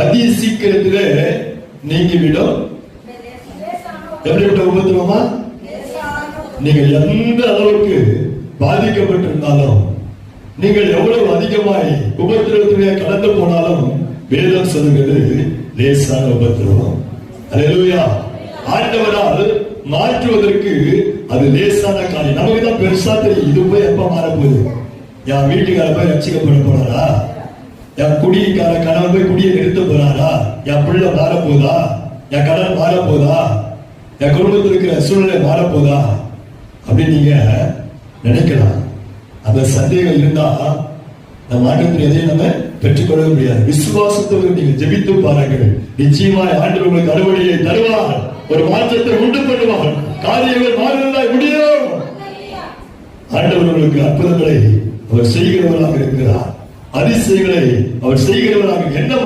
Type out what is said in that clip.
அதி சீக்கிரத்துல நீங்கிவிடும். எப்படிப்பட்ட உபத்திரமா நீங்கள் எந்த அளவுக்கு பாதிக்கப்பட்டிருந்தாலும் நீங்கள் எவ்வளவு அதிகமாய் உபத்திரவத்திலே கடந்து போனாலும் வேதம் சொல்லுகிறது லேசான உபத்திரவம். அல்லேலூயா. ஆண்டவரால் மாற்றுவதற்கு அது லேசான காரியம் நமக்கு தான் பெருசா தெரியும் இது போய் எப்ப மாறப்போகுது? என் வீட்டுக்கார போய் ரசிக்கப்பட போறாரா? என் குடிக்கார கணவன் போய் குடியை என் பிள்ளை மாறப்போதா? போதா என் கடன் மாறப்போதா? என் குடும்பத்தில் இருக்கிற சூழ்நிலை மாறப்போதா? போதா அப்படின்னு நீங்க நினைக்கலாம். அந்த சந்தேகம் இருந்தா நம்ம ஆண்டத்தில் எதையும் நம்ம பெற்றுக்கொள்ள முடியாது. விசுவாசத்தோடு நீங்க ஜெபித்து பாருங்கள். நிச்சயமாய் ஆண்டு உங்களுக்கு அறுவடையை தருவார். ஒரு மாற்றத்தை உண்டு பண்ணுவார். காரியங்கள் மாறுவதாய் முடியும். ஆண்டவர் உங்களுக்கு அற்புதங்களை அவர் செய்கிறவராக இருக்கிறார். அதிசயங்களை அவர் செய்கிறவராக என்ன